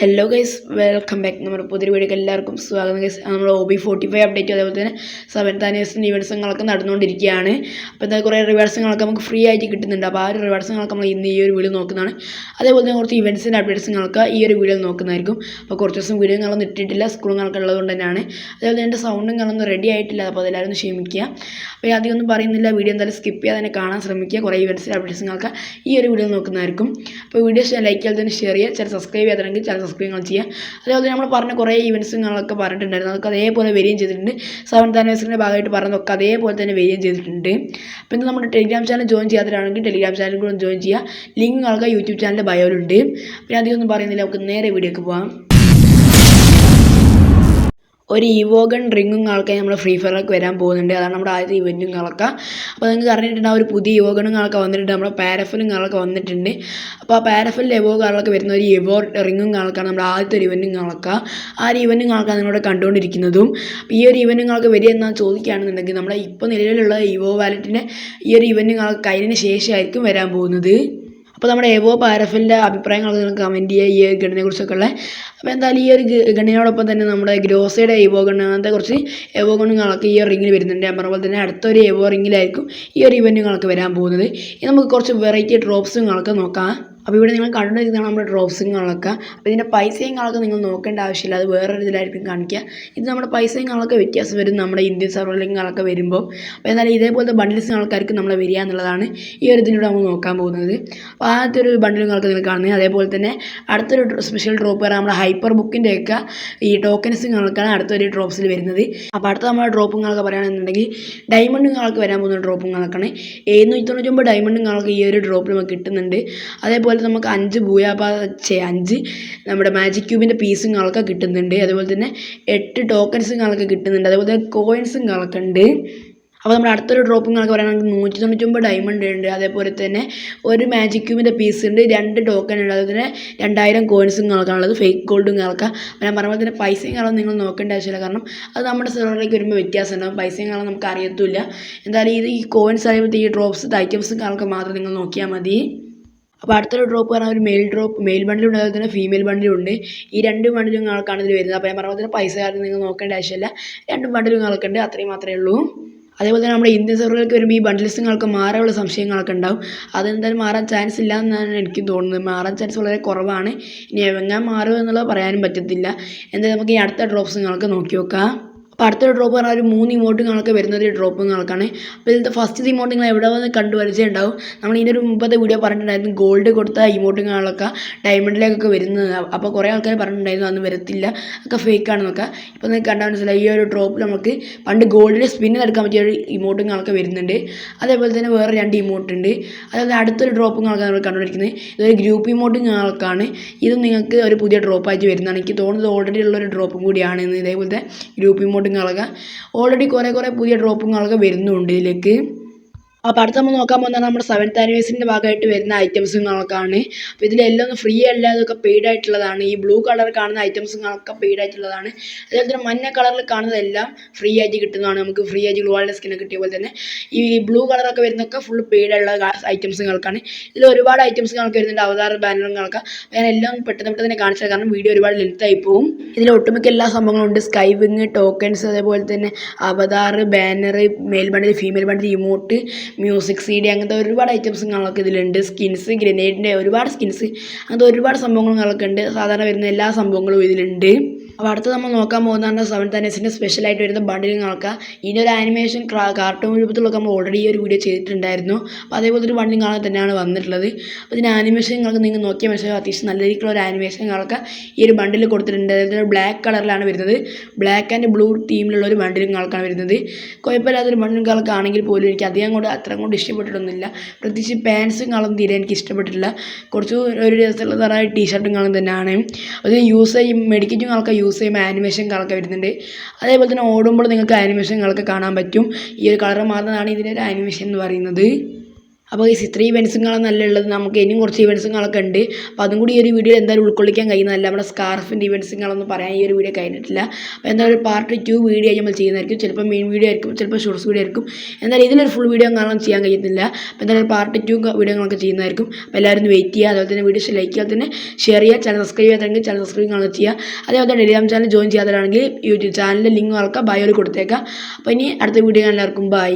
Hello guys welcome back നമ്മുടെ പുതിയ വീഡിയോക്ക് എല്ലാവർക്കും സ്വാഗതം. ഗൈസ് നമ്മുടെ O B forty five update അതേപോലെ തന്നെ സെവൻത്ത് ആനിവേഴ്സറി ഇവൻസുകളൊക്കെ നടന്നുകൊണ്ടിരിക്കുകയാണ്. അപ്പോൾ എന്താ കുറേ റിവേഴ്സുകളൊക്കെ നമുക്ക് ഫ്രീ ആയിട്ട് കിട്ടുന്നുണ്ട്. അപ്പോൾ ആ ഒരു റിവേഴ്സുകളൊക്കെ നമ്മൾ ഇന്ന് ഈ ഒരു വീഡിയോ നോക്കുന്നതാണ്. അതേപോലെ തന്നെ കുറച്ച് ഇവൻസിന്റെ അപ്ഡേറ്റ്സുകളൊക്കെ ഈ ഒരു വീഡിയോ നോക്കുന്നതായിരിക്കും. അപ്പോൾ കുറച്ച് ദിവസം വീഡിയോ നിങ്ങളൊന്നും ഇട്ടിട്ടില്ല സ്കൂളുകളൊക്കെ ഉള്ളതുകൊണ്ട് തന്നെയാണ്. അതേപോലെ എന്റെ സൗണ്ടും നിങ്ങളൊന്നും റെഡി ആയിട്ടില്ല. അപ്പോൾ അതെല്ലാവരും ക്ഷമിക്കുക. അപ്പോൾ അധികം ഒന്നും പറയുന്നില്ല. വീഡിയോ എന്തായാലും സ്കിപ്പ് ചെയ്യാതെ തന്നെ കാണാൻ ശ്രമിക്കുക. കുറേ ഇവൻസിന്റെ അപ്ഡേറ്റ്സുകളൊക്കെ ഈ ഒരു വീഡിയോ നോക്കുന്നതായിരിക്കും. അപ്പോൾ വീഡിയോ ലൈക്ക് ചെയ്താൽ തന്നെ ഷെയർ ചെയ്യുക. ചില സബ്സ്ക്രൈബ് ചെയ്യാതെ ചില സബ്സ്ക്രൈബ് ചെയ്യുക അതേപോലെ നമ്മൾ പറഞ്ഞ കുറേ ഇവൻസുകളൊക്കെ പറഞ്ഞിട്ടുണ്ടായിരുന്നു. അതൊക്കെ അതേപോലെ വരികയും ചെയ്തിട്ടുണ്ട്. സെവൻ ആനിവേഴ്സറിന്റെ ഭാഗമായിട്ട് പറഞ്ഞതൊക്കെ അതേപോലെ തന്നെ വരികയും ചെയ്തിട്ടുണ്ട്. പിന്നെ നമ്മുടെ ടെലിഗ്രാം ചാനൽ ജോയിൻ ചെയ്യാത്തവരാണെങ്കിൽ ടെലിഗ്രാം ചാനൽ കൂടെ ജോയിൻ ചെയ്യുക. ലിങ്ക് നിങ്ങൾക്ക് യൂട്യൂബ് ചാനലിന്റെ ബയോയിലുണ്ട് പിന്നെ അധികം ഒന്നും പറയുന്നില്ല. നമുക്ക് നേരെ വീഡിയോക്ക് പോകാം ഒരു ഇവോഗൺ റിങ്ങും കളക്കാൻ നമ്മൾ ഫ്രീ ഫയറിലേക്ക് വരാൻ പോകുന്നുണ്ട്. അതാണ് നമ്മുടെ ആദ്യത്തെ ഇവന്റും കളക്ക അപ്പോൾ നിങ്ങൾക്ക് അറിഞ്ഞിട്ടുണ്ടാവും ഒരു പുതിയ ഇവോഗണും കളക്ക വന്നിട്ടുണ്ട്. നമ്മുടെ പാരഫലും കളക്ക വന്നിട്ടുണ്ട്. അപ്പോൾ ആ പാരഫലിന്റെ എവോ കളക്ക വരുന്ന ഒരു എവോ റിങ്ങും കളക്കാണ് നമ്മുടെ ആദ്യത്തെ ഒരു ഇവന്റും കളക്ക ആ ഒരു ഇവന്റും കളക്കാണ് നിങ്ങളോട് കണ്ടുകൊണ്ടിരിക്കുന്നതും ഈ ഒരു ഇവന്റും കളക്ക് വരിക എന്നാണ് ചോദിക്കുകയാണെന്നുണ്ടെങ്കിൽ നമ്മുടെ ഇപ്പോൾ നിലവിലുള്ള ഇവോ വാലറ്റിന്റെ ഈ ഒരു ഇവന്റും കളക്ക് കഴിഞ്ഞതിന് ശേഷമായിരിക്കും വരാൻ പോകുന്നത്. അപ്പോൾ നമ്മുടെ എവോ പാരഫിന്റെ അഭിപ്രായങ്ങളൊക്കെ നിങ്ങൾക്ക് കമന്റ് ചെയ്യുക ഈ ഒരു ഗണ്ണിനെ കുറിച്ചൊക്കെ ഉള്ളത് അപ്പോൾ എന്തായാലും ഈ ഒരു ഗണ്ണിനോടൊപ്പം തന്നെ നമ്മുടെ ഗ്രോസയുടെ എവോ ഗണ്ണ് അങ്ങനത്തെ കുറച്ച് എവോ ഗണ്ണുകളൊക്കെ ഈ ഒരു റിങ്ങിൽ വരുന്നുണ്ട്. ഞാൻ പറഞ്ഞ പോലെ തന്നെ അടുത്തൊരു എവോ റിങ്ങിലായിരിക്കും ഈ ഒരു ഇവന്റുകളൊക്കെ വരാൻ പോകുന്നത്. ഇനി നമുക്ക് കുറച്ച് വെറൈറ്റി ഡ്രോപ്സുകളൊക്കെ നോക്കാം. അപ്പോൾ ഇവിടെ നിങ്ങൾ കണ്ടുകൊണ്ടിരിക്കുന്നതാണ് നമ്മുടെ ഡ്രോപ്സും കാണൊക്കെ അപ്പോൾ ഇതിന്റെ പൈസയും കാണൊക്കെ നിങ്ങൾ നോക്കേണ്ട ആവശ്യമില്ല. അത് വേറൊരു ഇതിലായിരിക്കും കാണിക്കുക. ഇത് നമ്മുടെ പൈസയും കാണൊക്കെ വ്യത്യാസം വരും നമ്മുടെ ഇന്ത്യൻ സർവറിങ്ങളൊക്കെ വരുമ്പോൾ. അപ്പോൾ എന്നാലും ഇതേപോലത്തെ ബണ്ടിൽസ് ആൾക്കാർക്ക് നമ്മൾ വരിക എന്നുള്ളതാണ് ഈ ഒരു ഇതിലൂടെ നമ്മൾ നോക്കാൻ പോകുന്നത്. അപ്പോൾ ആദ്യത്തെ ഒരു ബണ്ടിലും കാണൊക്കെ നിങ്ങൾ കാണുന്നത്. അതേപോലെ തന്നെ അടുത്തൊരു സ്പെഷ്യൽ ഡ്രോപ്പ് വരാൻ നമ്മുടെ ഹൈപ്പർ ബുക്കിന്റെയൊക്കെ ഈ ടോക്കൻസ് കാണൊക്കെയാണ് അടുത്തൊരു ഡ്രോപ്സിൽ വരുന്നത്. അപ്പോൾ അടുത്ത നമ്മുടെ ഡ്രോപ്പുകളൊക്കെ പറയുകയാണെന്നുണ്ടെങ്കിൽ ഡയമണ്ടും കാണൊക്കെ വരാൻ പോകുന്ന ഡ്രോപ്പും കാണൊക്കെയാണ് എഴുന്നൂറ്റി തൊണ്ണൂറ്റി ഒമ്പത് ഡയമണ്ടും കാണൊക്കെ ഈ ഒരു ഡ്രോപ്പിൽ നമുക്ക് കിട്ടുന്നുണ്ട്. അതേപോലെ നമുക്ക് അഞ്ച് ബൂയാബ ചേ അഞ്ച് നമ്മുടെ മാജിക് ക്യൂബിന്റെ പീസും കളൊക്കെ കിട്ടുന്നുണ്ട്. അതുപോലെ തന്നെ എട്ട് ടോക്കൺസും കളൊക്കെ കിട്ടുന്നുണ്ട്. അതുപോലെ തന്നെ കോയിൻസുകളൊക്കെ ഉണ്ട്. അപ്പോൾ നമ്മുടെ അടുത്തൊരു ഡ്രോപ്പും ഡ്രോപ്പിങ്ങളൊക്കെ പറയുകയാണെങ്കിൽ നൂറ്റി തൊണ്ണൂറ്റൊമ്പത് ഡയമണ്ട് ഉണ്ട്. അതേപോലെ തന്നെ ഒരു മാജിക് ക്യൂബിന്റെ പീസ് ഉണ്ട്. രണ്ട് ടോക്കൺ ഉണ്ട്. അതുപോലെ തന്നെ രണ്ടായിരം കോയിൻസും കളൊക്കെ ഉള്ളത്. ഫേക്ക് ഗോൾഡും കളൊക്കെ ഞാൻ പറഞ്ഞ പോലെ തന്നെ പൈസയും കളം നിങ്ങൾ നോക്കേണ്ട ആവശ്യമില്ല. കാരണം അത് നമ്മുടെ സെർവറിലേക്ക് വരുമ്പോൾ വ്യത്യാസം ഉണ്ടാവും പൈസയും കളം നമുക്ക് അറിയത്തില്ല എന്തായാലും ഇത് ഈ കോയിൻസ് അതേപോലത്തെ ഈ ഡ്രോപ്സ് ഐറ്റംസും കളൊക്കെ മാത്രം നിങ്ങൾ നോക്കിയാൽ മതി. അപ്പോൾ അടുത്തൊരു ഡ്രോപ്പ് പറഞ്ഞാൽ ഒരു മെയിൽ ഡ്രോപ്പ് മെയിൽ ബണ്ടിലുണ്ട് അതുപോലെ തന്നെ ഫീമെയിൽ ബണ്ടിലും ഉണ്ട്. ഈ രണ്ട് ബണ്ടിലും ആൾക്കാണ് ഇതിൽ വരുന്നത്. അപ്പോൾ ഞാൻ പറഞ്ഞ പോലെ പൈസ കാരണം നിങ്ങൾ നോക്കേണ്ട ആവശ്യമില്ല. രണ്ട് ബണ്ടിലും ആൾക്കുണ്ട് അത്രയും മാത്രമേ ഉള്ളൂ. അതേപോലെ തന്നെ നമ്മുടെ ഇന്ത്യൻ സെർവറുകൾക്ക് വരുമ്പോൾ ഈ ബണ്ടിൽസ് നിങ്ങൾക്ക് മാറാനുള്ള സംശയങ്ങളൊക്കെ ഉണ്ടാവും. അതെന്തായാലും മാറാൻ ചാൻസ് ഇല്ല എന്നാണ് എനിക്ക് തോന്നുന്നത്. മാറാൻ ചാൻസ് വളരെ കുറവാണ്. ഇനി എങ്ങനെ മാറുമെന്നുള്ളത് പറയാനും പറ്റത്തില്ല. എന്തായാലും നമുക്ക് ഈ അടുത്ത ഡ്രോപ്സുകളൊക്കെ നോക്കി നോക്കാം. അപ്പോൾ അടുത്തൊരു ഡ്രോപ്പ് പറഞ്ഞാൽ ഒരു മൂന്ന് ഇമോട്ടുകളൊക്കെ വരുന്നത് ഒരു ഡ്രോപ്പുകളൊക്കെയാണ് അപ്പോൾ ഇതിന്റെ ഫസ്റ്റ് ഇമോട്ട് നിങ്ങൾ എവിടെ വന്ന് കണ്ടു പരിചയമുണ്ടാവും. നമ്മൾ ഇതിന്റെ ഒരു മുമ്പത്തെ വീഡിയോ പറഞ്ഞിട്ടുണ്ടായിരുന്നു ഗോൾഡ് കൊടുത്ത ഇമോട്ടുകളൊക്കെ ഡയമണ്ടിലേക്കൊക്കെ വരുന്നത്. അപ്പോൾ കുറേ ആൾക്കാർ പറഞ്ഞിട്ടുണ്ടായിരുന്നു അന്ന് വരത്തില്ല ഒക്കെ ഫേക്ക് ആണെന്നൊക്കെ. ഇപ്പോൾ നിങ്ങൾക്ക് കണ്ടാൽ മനസ്സിലായി ഈ ഒരു ഡ്രോപ്പ് നമുക്ക് പണ്ട് ഗോൾഡിൽ സ്പിന്നിൽ എടുക്കാൻ പറ്റിയ ഒരു ഇമോട്ടുകളൊക്കെ വരുന്നുണ്ട്. അതേപോലെ തന്നെ വേറെ രണ്ട് ഇമോട്ട് ഉണ്ട്. അതേപോലെ അടുത്തൊരു ഡ്രോപ്പുകളൊക്കെ നമ്മൾ കണ്ടുപിടിക്കുന്നത് ഇതൊരു ഗ്രൂപ്പ് ഇമോട്ടുകളൊക്കെയാണ് ഇത് നിങ്ങൾക്ക് ഒരു പുതിയ ഡ്രോപ്പായിട്ട് വരുന്നതാണ്. എനിക്ക് തോന്നുന്നത് ഓൾറെഡി ഉള്ളൊരു ഡ്രോപ്പും കൂടിയാണ് ഇതേപോലത്തെ ഗ്രൂപ്പ് ഇമോട്ടുകളൊക്കെ ഓൾറെഡി കുറേ കുറേ പുതിയ ഡ്രോപ്പുകളൊക്കെ വരുന്നുണ്ട് ഇതിലേക്ക്. അപ്പോൾ അടുത്ത് നമ്മൾ നോക്കാൻ പോകുന്നത് നമ്മുടെ സെവൻത്ത് ആനിവേഴ്സറിന്റെ ഭാഗമായിട്ട് വരുന്ന ഐറ്റംസുകളൊക്കെയാണ് അപ്പോൾ ഇതിലെല്ലാം ഒന്ന് ഫ്രീ അല്ല അതൊക്കെ പെയ്ഡ് ആയിട്ടുള്ളതാണ്. ഈ ബ്ലൂ കളർ കാണുന്ന ഐറ്റംസുകളൊക്കെ പെയ്ഡ് ആയിട്ടുള്ളതാണ്. അതേപോലെ തന്നെ മഞ്ഞ കളറിൽ കാണുന്നതെല്ലാം ഫ്രീ ആയിട്ട് കിട്ടുന്നതാണ്. നമുക്ക് ഫ്രീ ആയിട്ട് ഗ്ലൂവാളിന്റെ സ്കിന്നൊക്കെ കിട്ടിയ പോലെ തന്നെ ഈ ബ്ലൂ കളറൊക്കെ വരുന്നതൊക്കെ ഫുൾ പെയ്ഡ് ഉള്ള ഐറ്റംസുകൾക്കാണ് ഇതിൽ ഒരുപാട് ഐറ്റംസുകളൊക്കെ വരുന്നുണ്ട്. അവതാർ ബാനറുകളൊക്കെ ഞാൻ എല്ലാം പെട്ടെന്ന് പെട്ടെന്ന് തന്നെ കാണിച്ചത് കാരണം വീഡിയോ ഒരുപാട് ലെങ്ത് ആയി പോകും ഇതിൽ ഒട്ടുമിക്ക എല്ലാ സംഭവങ്ങളും ഉണ്ട്. സ്കൈ വിങ് ടോക്കൺസ് അതേപോലെ തന്നെ avatar banner male bundle female bundle emote music C D അങ്ങനത്തെ ഒരുപാട് ഐറ്റംസുകളൊക്കെ ഇതിലുണ്ട്. സ്കിൻസ് ഗ്രനേഡിന്റെ ഒരുപാട് സ്കിൻസ് അങ്ങനത്തെ ഒരുപാട് സംഭവങ്ങൾ ഉണ്ട്. സാധാരണ വരുന്ന എല്ലാ സംഭവങ്ങളും ഇതിലുണ്ട്. അപ്പോൾ അടുത്ത് നമ്മൾ നോക്കാൻ പോകുന്നതാണ് സെവൻ തനസിന്റെ സ്പെഷ്യലായിട്ട് വരുന്ന ബണ്ടിലുകളൊക്കെ ഇനി ഒരു ആനിമേഷൻ കാർട്ടൂൺ രൂപത്തിലൊക്കെ നമ്മൾ ഓൾറെഡി ഈ ഒരു വീഡിയോ ചെയ്തിട്ടുണ്ടായിരുന്നു. അപ്പോൾ അതേപോലെ ഒരു ബണ്ടിലുകളൊക്കെ തന്നെയാണ് വന്നിട്ടുള്ളത്. അപ്പോൾ ഇതിന് ആനിമേഷൻ നിങ്ങൾക്ക് നിങ്ങൾ നോക്കിയാൽ മനസ്സിലാവും. അത്യാവശ്യം നല്ല രീതിയിലുള്ള ഒരു ആനിമേഷൻ ആനിമേഷനുകളൊക്കെ ഈ ഒരു ബണ്ടിൽ കൊടുത്തിട്ടുണ്ട്. അതായത് ബ്ലാക്ക് കളറിലാണ് വരുന്നത്. ബ്ലാക്ക് ആൻഡ് ബ്ലൂ തീമിലുള്ള ഒരു ബണ്ടിലുകളൊക്കെയാണ് വരുന്നത്. കുഴപ്പമില്ലാത്തൊരു ബണ്ടിൽ ആണെങ്കിൽ പോലും എനിക്ക് അധികം കൊണ്ട് അത്ര കൊണ്ട് ഇഷ്ടപ്പെട്ടിട്ടൊന്നുമില്ല. പ്രത്യേകിച്ച് പാൻസും കളറും തീരെ എനിക്ക് ഇഷ്ടപ്പെട്ടിട്ടില്ല. കുറച്ച് ഒരു രസമുള്ളതായ ടീഷർട്ടും കളും തന്നെയാണ്. അത് യൂസ് ചെയ്യും മെഡിക്കറ്റും കളൊക്കെ യൂസ് ചെയ്യുമ്പോൾ ആനിമേഷൻ കളൊക്കെ വരുന്നുണ്ട്. അതേപോലെ തന്നെ ഓടുമ്പോൾ നിങ്ങൾക്ക് ആനിമേഷൻ കളൊക്കെ കാണാൻ പറ്റും. ഈ ഒരു കളർ മാറുന്നതാണ് ഇതിന്റെ ഒരു ആനിമേഷൻ എന്ന് പറയുന്നത്. അപ്പോൾ ഈ ഇത്രയും ഇവൻസുകളാണ് നല്ല ഉള്ളത്. നമുക്ക് ഇനിയും കുറച്ച് ഇവൻസുകളൊക്കെ ഉണ്ട്. അപ്പോൾ അതും കൂടി ഈ ഒരു വീഡിയോയിൽ എന്തായാലും ഉൾക്കൊള്ളിക്കാൻ കഴിയുന്നതല്ല നമ്മുടെ സ്കാർഫിന്റെ ഇവൻസുകളൊന്നും പറയാൻ ഈ ഒരു വീഡിയോ കഴിഞ്ഞിട്ടില്ല. അപ്പോൾ എന്തായാലും പാർട്ട് ടു വീഡിയോ നമ്മൾ ചെയ്യുന്നതായിരിക്കും. ചിലപ്പോൾ മെയിൻ വീഡിയോ ആയിരിക്കും ചിലപ്പോൾ ഷോർട്സ് വീഡിയോ ആയിരിക്കും. എന്തായാലും ഇതിലൊരു ഫുൾ വീഡിയോ കാണാൻ ചെയ്യാൻ കഴിയുന്നില്ല അപ്പോൾ എന്തായാലും പാർട്ട് ടു വീഡിയോകളൊക്കെ ചെയ്യുന്നതായിരിക്കും. അപ്പോൾ എല്ലാവരും വെയിറ്റ് ചെയ്യുക. അതുപോലെ തന്നെ വീഡിയോസ് ലൈക്ക് ചെയ്യാതെ തന്നെ ഷെയർ ചെയ്യുക. ചാനൽ സബ്സ്ക്രൈബ് ചെയ്യാത്തതെങ്കിൽ ചാനൽ സബ്സ്ക്രൈബ് കാണുക ചെയ്യുക. അതേപോലെ തന്നെ ടെലിഗ്രാം ചാനൽ ജോയിൻ ചെയ്യാത്തവരാണെങ്കിൽ യൂട്യൂബ് ചാനലിന്റെ ലിങ്ക് ആൾക്കാർ ബയോയിൽ കൊടുത്തേക്കാം. അപ്പോൾ ഇനി അടുത്ത വീഡിയോ കാണാൻ എല്ലാവർക്കും ബൈ